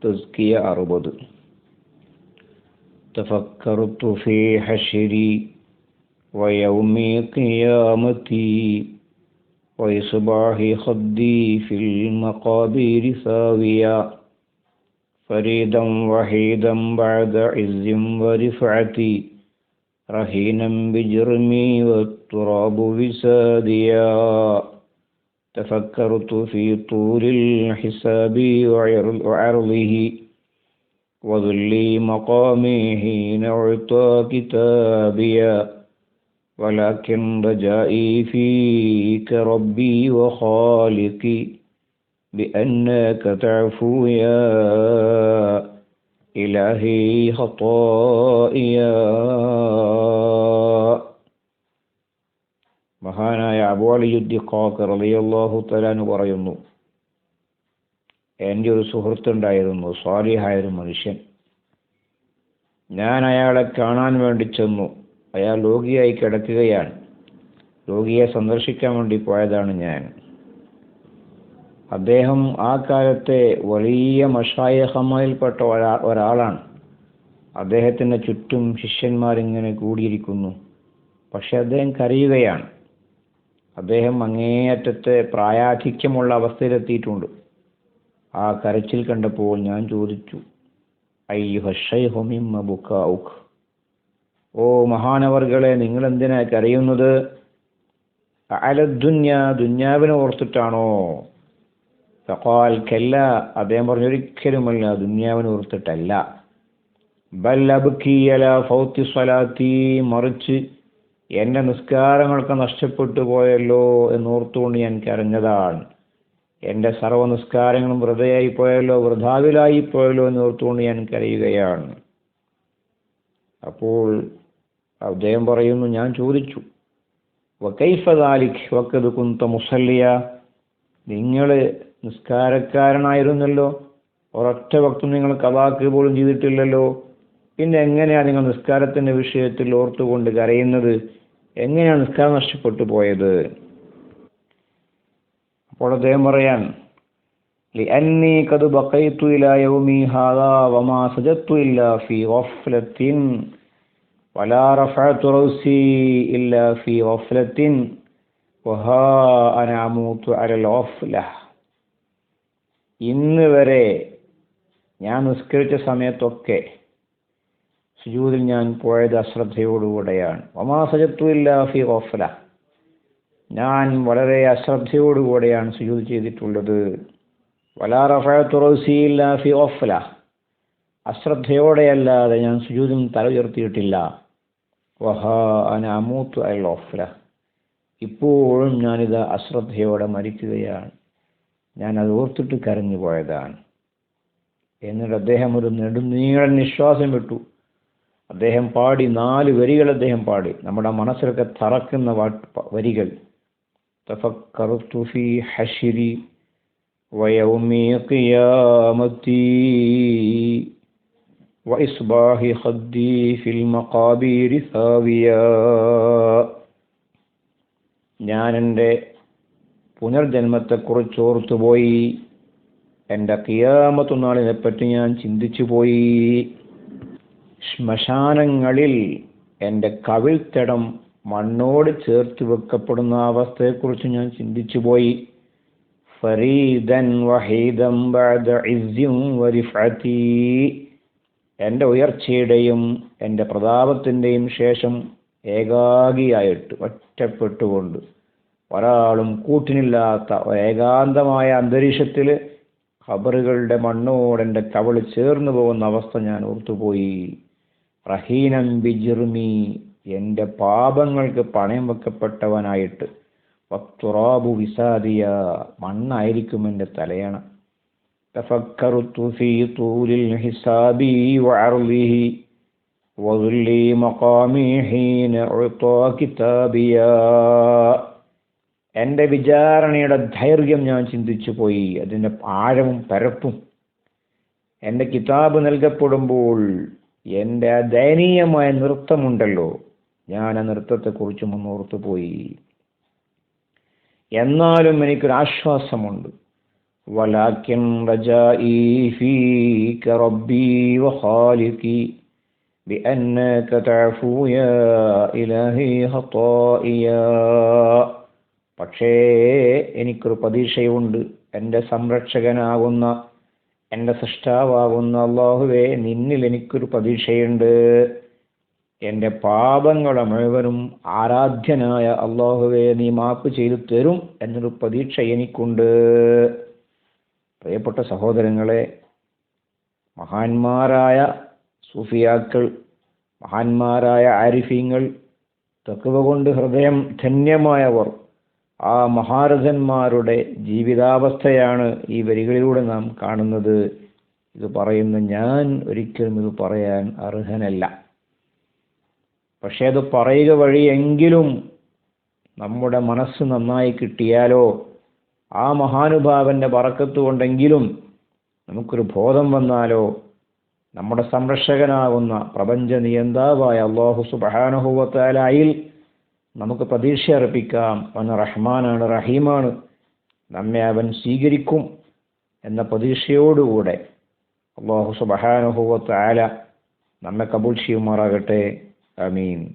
تزكية أربض. تفكرت في حشري ويوم قيامتي وإصباح خدي في المقابر ساويا. فريدا وحيدا بعد عز ورفعتي رهينا بجرمي والتراب وساديا تفكرت في طول الحساب وعرضه. وذلي مقامي حين أعطى كتابيا. ولكن رجائي فيك ربي وخالقي بأنك تعفو يا إلهي خطائيا. മഹാനായ അബുഅലിയുദ്ദിഖാക്ക് റളിയല്ലാഹു തലാന് പറയുന്നു എന്റെ ഒരു സുഹൃത്തുണ്ടായിരുന്നു സ്വാലിഹായൊരു മനുഷ്യൻ. ഞാൻ അയാളെ കാണാൻ വേണ്ടി ചെന്നു. അയാൾ രോഗിയായി കിടക്കുകയാണ്. രോഗിയെ സന്ദർശിക്കാൻ വേണ്ടി പോയതാണ് ഞാൻ. അദ്ദേഹം ആ കാലത്തെ വലിയ മഷായഹമ്മയിൽപ്പെട്ട ഒരാ ഒരാളാണ്. അദ്ദേഹത്തിന് ചുറ്റും ശിഷ്യന്മാരിങ്ങനെ കൂടിയിരിക്കുന്നു. പക്ഷെ അദ്ദേഹം കരയുകയാണ്. അദ്ദേഹം അങ്ങേയറ്റത്തെ പ്രായാധിക്യമുള്ള അവസ്ഥയിലെത്തിയിട്ടുണ്ട്. ആ കരച്ചിൽ കണ്ടപ്പോൾ ഞാൻ ചോദിച്ചു ഓ മഹാനവർകളെ നിങ്ങൾ എന്തിനാ കരയുന്നത്? ദുന്യാവിനെ ഓർത്തിട്ടാണോ? ഫഖാൽ കല്ല. അദ്ദേഹം പറഞ്ഞു ഒരിക്കലുമല്ല ദുന്യാവിനെ ഓർത്തിട്ടല്ല. ബൽ മറിച്ച് എന്റെ നിസ്കാരങ്ങളൊക്കെ നഷ്ടപ്പെട്ടു പോയല്ലോ എന്നോർത്തുകൊണ്ട് ഞാൻ കരഞ്ഞതാണ്. എന്റെ സർവ നിസ്കാരങ്ങളും വൃതയായി പോയല്ലോ വൃഥാവിലായി പോയല്ലോ എന്നോർത്തുകൊണ്ട് ഞാൻ കരയുകയാണ്. അപ്പോൾ അദ്ദേഹം പറയുന്നു ഞാൻ ചോദിച്ചു വക്കൈഫദാലിഖ് വക്കത് കുന്ത മുസല്ലിയ? നിങ്ങൾ നിസ്കാരക്കാരനായിരുന്നല്ലോ ഒരൊറ്റ ഭക്തം നിങ്ങൾ കഥാക്ക് പോലും ചെയ്തിട്ടില്ലല്ലോ പിന്നെ എങ്ങനെയാണ് നിങ്ങൾ നിസ്കാരത്തിൻ്റെ വിഷയത്തിൽ ഓർത്തുകൊണ്ട് കരയുന്നത് എങ്ങനെയാണ് നിസ്കാരം നഷ്ടപ്പെട്ടു പോയത് അപ്പോൾ അദ്ദേഹം പറയാൻ لأني قد بقيت إلى يومي هذا وما سجدت إلا في غفلة ولا رفعت رأسي إلا في غفلة وها أنا أموت على الغفلة ഇന്ന് വരെ ഞാൻ നിസ്കരിച്ച സമയത്തൊക്കെ സുജൂദിൽ ഞാൻ പോയത് അശ്രദ്ധയോടുകൂടെയാണ്. ഒമാ സജത്തു ഫി ഓഫല ഞാൻ വളരെ അശ്രദ്ധയോടുകൂടെയാണ് സുജൂത് ചെയ്തിട്ടുള്ളത്. വലാ റഫത്തുറസിയില്ല ഫി ഓഫല അശ്രദ്ധയോടെയല്ലാതെ ഞാൻ സുജൂതും തല ഉയർത്തിയിട്ടില്ല. അന ഓഫല ഇപ്പോഴും ഞാനിത് അശ്രദ്ധയോടെ മരിക്കുകയാണ്. ഞാൻ അത് ഓർത്തിട്ട് കരഞ്ഞു പോയതാണ് എന്നിട്ട് അദ്ദേഹം ഒരു നെടുനീളൻ നിശ്വാസം വിട്ടു. അദ്ദേഹം പാടി നാല് വരികൾ അദ്ദേഹം പാടി നമ്മുടെ മനസ്സിലൊക്കെ തറക്കുന്ന വരികൾ تفكرت في حشري ويوم قيامتي وإصباح خدي في المقابر ثاويا ഞാൻ എൻ്റെ പുനർജന്മത്തെക്കുറിച്ച് ഓർത്തുപോയി എൻ്റെ കിയാമത്തു നാളിനെപ്പറ്റി ഞാൻ ചിന്തിച്ചു പോയി ശ്മശാനങ്ങളിൽ എന്റെ കവിൾത്തടം മണ്ണോട് ചേർത്ത് വെക്കപ്പെടുന്ന അവസ്ഥയെക്കുറിച്ച് ഞാൻ ചിന്തിച്ചു പോയി ഫരീദൻ എന്റെ ഉയർച്ചയുടെയും എന്റെ പ്രതാപത്തിന്റെയും ശേഷം ഏകാഗിയായിട്ട് ഒറ്റപ്പെട്ടുകൊണ്ട് ഒരാളും കൂട്ടിനില്ലാത്ത ഏകാന്തമായ അന്തരീക്ഷത്തിൽ ഖബറുകളുടെ മണ്ണോട് കവൾ ചേർന്നു പോകുന്ന അവസ്ഥ ഞാൻ ഓർത്തുപോയി. റഹീനം ബിജിർമി എൻ്റെ പാപങ്ങൾക്ക് പണയം വെക്കപ്പെട്ടവനായിട്ട് വത്തുറാബു വിസാദിയ മണ്ണായിരിക്കും എൻ്റെ തലയണ تفكرت في طول الحساب وعرضه وظلي مقامي حين أعطى كتابيا എൻ്റെ വിചാരണയുടെ ദൈർഘ്യം ഞാൻ ചിന്തിച്ചു പോയി അതിൻ്റെ ആഴവും പരപ്പും എൻ്റെ കിതാബ് നൽകപ്പെടുമ്പോൾ എൻ്റെ ആ ദയനീയമായ നൃത്തമുണ്ടല്ലോ ഞാൻ ആ നൃത്തത്തെക്കുറിച്ചും ഒന്ന് ഓർത്തുപോയി എന്നാലും എനിക്കൊരു ആശ്വാസമുണ്ട് ولكن رجائي فيك ربي وخالقي بأنك تعفو يا إلهي خطائيا പക്ഷേ എനിക്കൊരു പ്രതീക്ഷയുണ്ട് എൻ്റെ സംരക്ഷകനാകുന്ന എന്റെ സൃഷ്ടാവാകുന്ന അള്ളാഹുവേ നിന്നിൽ എനിക്കൊരു പ്രതീക്ഷയുണ്ട്. എന്റെ പാപങ്ങളെ മുഴുവനും ആരാധ്യനായ അള്ളാഹുവെ നീ മാപ്പ് ചെയ്തു തരും എന്നൊരു പ്രതീക്ഷ എനിക്കുണ്ട്. പ്രിയപ്പെട്ട സഹോദരങ്ങളെ മഹാന്മാരായ സൂഫിയാക്കൾ മഹാന്മാരായ ആരിഫീങ്ങൾ തക്കവ കൊണ്ട് ഹൃദയം ധന്യമായവർ ആ മഹാരഥന്മാരുടെ ജീവിതാവസ്ഥയാണ് ഈ വരികളിലൂടെ നാം കാണുന്നത്. ഇത് പറയുന്ന ഞാൻ ഒരിക്കലും ഇത് പറയാൻ അർഹനല്ല. പക്ഷേ അത് പറയുക വഴിയെങ്കിലും നമ്മുടെ മനസ്സ് നന്നായി കിട്ടിയാലോ ആ മഹാനുഭാവന്റെ പറക്കത്ത് കൊണ്ടെങ്കിലും നമുക്കൊരു ബോധം വന്നാലോ നമ്മുടെ സംരക്ഷകനാകുന്ന പ്രപഞ്ച നിയന്താവായ അള്ളാഹു സുബാനുഭവത്താലായിൽ നമുക്ക് പ്രതീക്ഷ അർപ്പിക്കാം. അവൻ റഹ്മാനാണ് റഹീമാണ്. നമ്മെ അവൻ സ്വീകരിക്കും എന്ന പ്രതീക്ഷയോടുകൂടെ അള്ളാഹു സുബാനുഭവത്താല നമ്മെ കബൂൽ ചെയ്യുമാറാകട്ടെ. അമീൻ